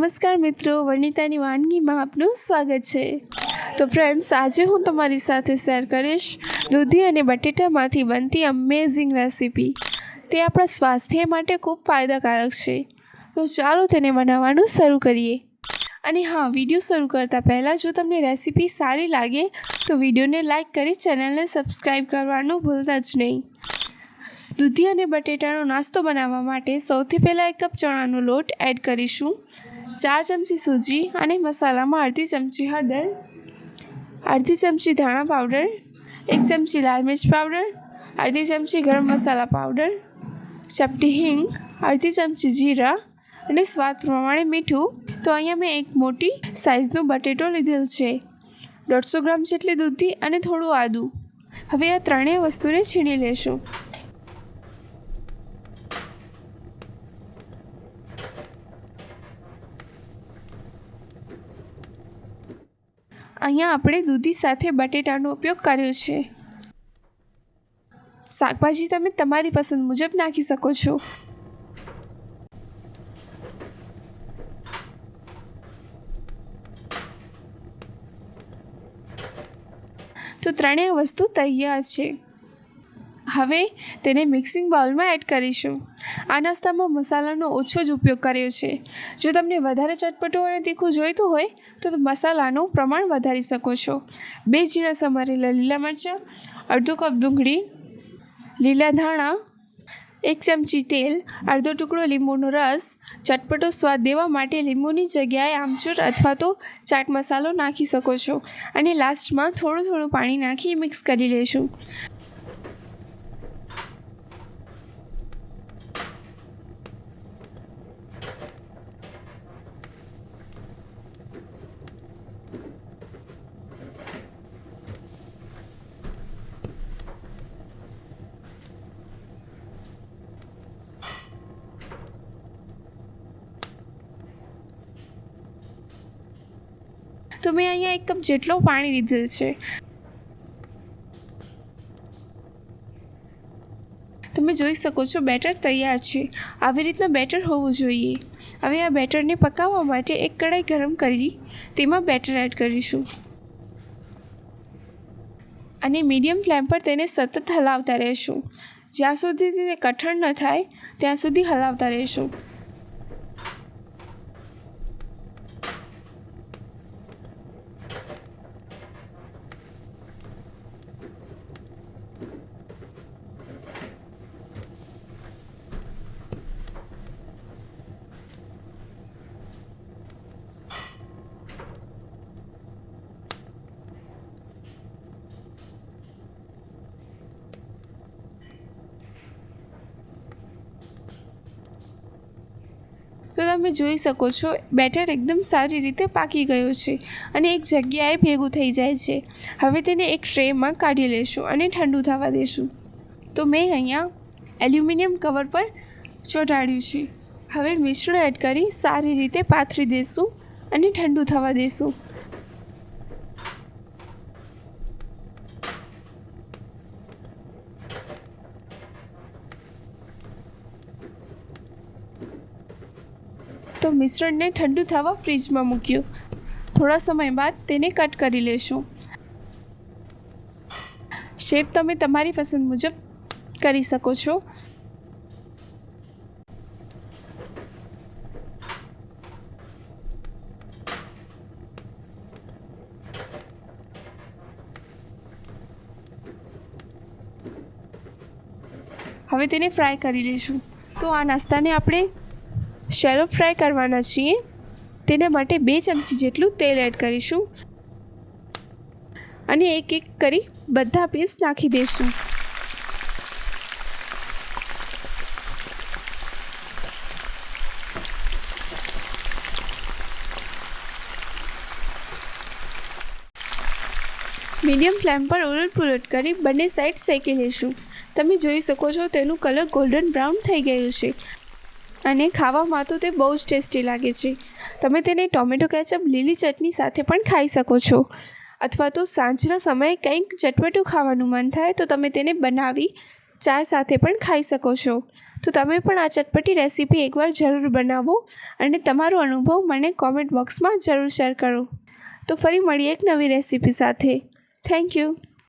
નમસ્કાર મિત્રો, વનિતાની વાનગીમાં આપનું સ્વાગત છે. તો ફ્રેન્ડ્સ આજે હું તમારી સાથે શેર કરીશ દૂધી અને બટેટામાંથી બનતી અમેઝિંગ રેસીપી તે આપણા સ્વાસ્થ્ય માટે ખૂબ ફાયદાકારક છે. તો ચાલો તેને બનાવવાનું શરૂ કરીએ. અને હા વીડિયો શરૂ કરતાં પહેલાં જો તમને રેસીપી સારી લાગે, તો વિડીયોને લાઇક કરી ચેનલને સબસ્ક્રાઈબ કરવાનું ભૂલતા જ નહીં. દૂધી અને બટેટાનો નાસ્તો બનાવવા માટે સૌથી પહેલાં એક કપ ચણાનો લોટ એડ કરીશું. ચાર ચમચી સૂજી અને મસાલામાં અડધી ચમચી હળદર, અડધી ચમચી ધાણા પાવડર, એક ચમચી લાલ મિર્ચ પાવડર, અડધી ચમચી ગરમ મસાલા પાવડર, ચપટી હિંગ, અડધી ચમચી જીરા અને સ્વાદ પ્રમાણે મીઠું. તો અહીંયા મેં એક મોટી સાઇઝનો બટેટો લીધેલ છે. દોઢસો ગ્રામ જેટલી દૂધી અને થોડું આદું. હવે આ ત્રણેય વસ્તુને છીણી લેશું. અહીંયા આપણે દૂધી સાથે બટેટાનો ઉપયોગ કર્યો છે. શાકભાજી તમે તમારી પસંદ મુજબ નાખી શકો છો. તો ત્રણેય વસ્તુ તૈયાર છે. હવે તેને મિક્સિંગ બાઉલમાં એડ કરીશું. આ નાસ્તામાં મસાલાનો ઓછો જ ઉપયોગ કર્યો છે. જો તમને વધારે ચટપટું અને તીખું જોઈતું હોય, તો મસાલાનું પ્રમાણ વધારી શકો છો. બે ઝીણા સમારેલા લીલા મરચાં, અડધો કપ ડુંગળી, લીલા ધાણા, એક ચમચી તેલ, અડધો ટુકડો લીંબુનો રસ, ચટપટો સ્વાદ દેવા માટે લીંબુની જગ્યાએ આમચૂર અથવા તો ચાટ મસાલો નાખી શકો છો. અને લાસ્ટમાં થોડું થોડું પાણી નાખી મિક્સ કરી લેશું તો મેં અહીંયા એક કપ જેટલું પાણી લીધેલ છે. તમે જોઈ શકો છો બેટર તૈયાર છે. આવી રીતના બેટર હોવું જોઈએ. હવે આ બેટરને પકાવવા માટે એક કડાઈ ગરમ કરી તેમાં બેટર એડ કરીશું. અને મીડિયમ ફ્લેમ પર તેને સતત હલાવતા રહેશું. જ્યાં સુધી તે કઠણ ન થાય, ત્યાં સુધી હલાવતા રહેશું. તો તમે જોઈ શકો છો, બેટર એકદમ સારી રીતે પાકી ગયું છે અને એક જગ્યાએ ભેગું થઈ જાય છે. હવે તેને એક ટ્રેમાં કાઢી લેશું અને ઠંડુ થવા દેશું. તો મેં અહીંયા એલ્યુમિનિયમ કવર પર ચોંટાડ્યું છે. હવે મિશ્રણ એડ કરી સારી રીતે પાથરી દેશું અને ઠંડુ થવા દેશું. તો મિશ્રણને ઠંડુ થવા ફ્રીજમાં મૂક્યું. થોડા સમય બાદ તેને કટ કરી લેશું. શેપ તમે તમારી પસંદ મુજબ કરી શકો છો. હવે તેને ફ્રાય કરી લઈશું તો આ નાસ્તાને આપણે શેલો ફ્રાય કરવાના છીએ. તેના માટે બે ચમચી જેટલું તેલ એડ કરીશું. અને એક એક કરી બધા પીસ નાખી દઈશું. મીડિયમ ફ્લેમ પર ઉલટ પુલટ કરી બંને સાઈડ શેકી લઈશું. તમે જોઈ શકો છો તેનું કલર ગોલ્ડન બ્રાઉન થઈ ગયું છે. અને ખાવામાં તો તે બહુ જ ટેસ્ટી લાગે છે. તમે તેને ટોમેટો કેચઅપ, લીલી ચટણી સાથે પણ ખાઈ શકો છો. અથવા તો સાંજના સમયે કંઈક ચટપટું ખાવાનું મન થાય તો તમે તેને બનાવી ચા સાથે પણ ખાઈ શકો છો. તો તમે પણ આ ચટપટી રેસીપી એકવાર જરૂર બનાવો અને તમારો અનુભવ મને કોમેન્ટ બોક્સમાં જરૂર શેર કરો. તો ફરી મળીએ એક નવી રેસીપી સાથે. Thank you.